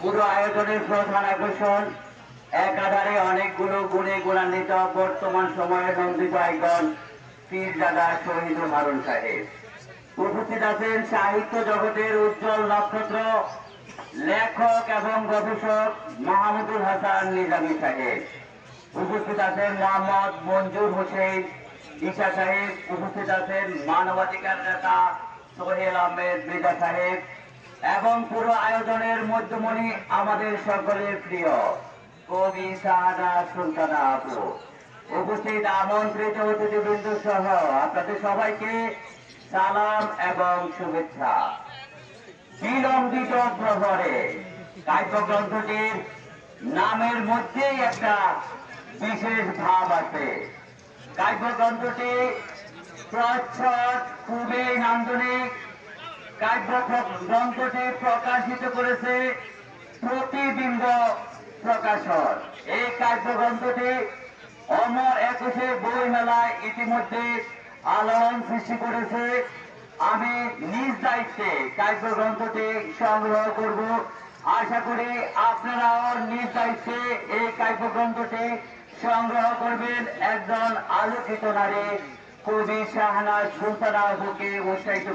পুরো অনেকগুলো গুণে গুণান্বিত বর্তমান সময়ে নন্দিত একজন পীরজাদা শহীদ হারুন সাহেব। উপস্থিত আছেন সাহিত্য জগতের উজ্জ্বল নক্ষত্র, লেখক এবং গবেষক মাহমুদুল হাসান নিজামী সাহেব। উপস্থিত আছেন মোহাম্মদ মঞ্জুর হোসেন, ঈশা সাহেব। উপস্থিত আছেন মানবাধিকার নেতা সোহেল আহমেদ মৃজা সাহেব, এবং পুরো আয়োজনের মধ্যমণি আমাদের সকলের প্রিয় কবি সাহানা সুলতানা আপু। উপস্থিত আমন্ত্রিত অতিথিবৃন্দ সহ আপনাদের সবাইকে সালাম এবং শুভেচ্ছা। বিলম্বিত প্রহরে কাব্যগ্রন্থটির নামের মধ্যেই একটা বিশেষ ভাব আছে। কাব্যগ্রন্থটি প্রচ্ছদ নান্দনিক কাব্য গ্রন্থটি প্রকাশিত করেছে প্রতিবিম্ব প্রকাশন এই কাব্যগ্রন্থটি অমর একুশে বই মেলায় ইতিমধ্যে আলোড়ন সৃষ্টি করেছে। আমি নিজ দায়িত্বে কাব্য গ্রন্থটি সংগ্রহ করব। আশা করি আপনারাও নিজ দায়িত্বে এই কাব্য গ্রন্থটি সংগ্রহ করবেন। একজন আলোকিত নারী কবি শাহনাজ সুলতানা বুকে উৎসাহিত